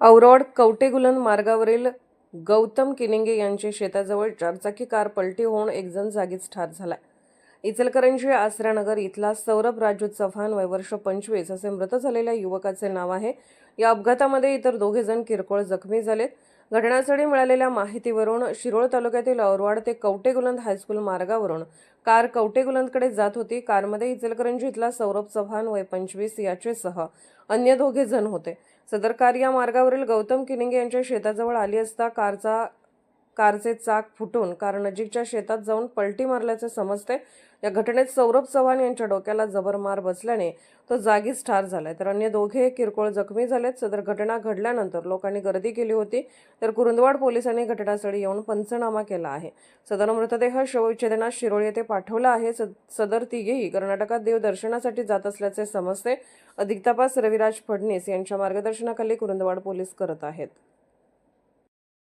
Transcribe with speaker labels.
Speaker 1: औरोड कवटेगुलन मार्गावरील गौतम किनिंगे यांच्या शेताजवळ चारचाकी कार पलटी होऊन एकजण जागीच ठार झालाय. इचलकरंजी आसरानगर इथला सौरभ राजू चव्हाण वय वर्ष पंचवीस असे मृत झालेल्या युवकाचे नाव आहे. या अपघातामध्ये इतर दोघे जण किरकोळ जखमी झालेत. घटनास्थळी मिळालेल्या माहितीवरून शिरोळ तालुक्यातील औरवाड ते कवटेगुलंद हायस्कूल मार्गावरून कार कवटेगुलंदकडे जात होती. कारमध्ये इचलकरंजी इथला सौरभ चव्हाण वय पंचवीस याचेसह अन्य दोघे जण होते. सदर कार या मार्गावरील गौतम किनिंगे यांच्या शेताजवळ आली असता कारचा कारचे चाक फुटून कार नजीकच्या शेतात जाऊन पलटी मारल्याचे समजते. या घटनेत सौरभ चव्हाण यांच्या डोक्याला जबर मार बसल्याने तो जागीच ठार झालाय. तर अन्य दोघे किरकोळ जखमी झालेत. सदर घटना घडल्यानंतर लोकांनी गर्दी केली होती. तर कुरुंदवाड पोलिसांनी घटनास्थळी येऊन पंचनामा केला आहे. सदर मृतदेह शवविच्छेदनास शिरोळ येथे पाठवला आहे. सद- सदर तिघेही कर्नाटकात देवदर्शनासाठी जात असल्याचे समजते. अधिक तपास रविराज फडणीस यांच्या मार्गदर्शनाखाली कुरुंदवाड पोलीस करत आहेत.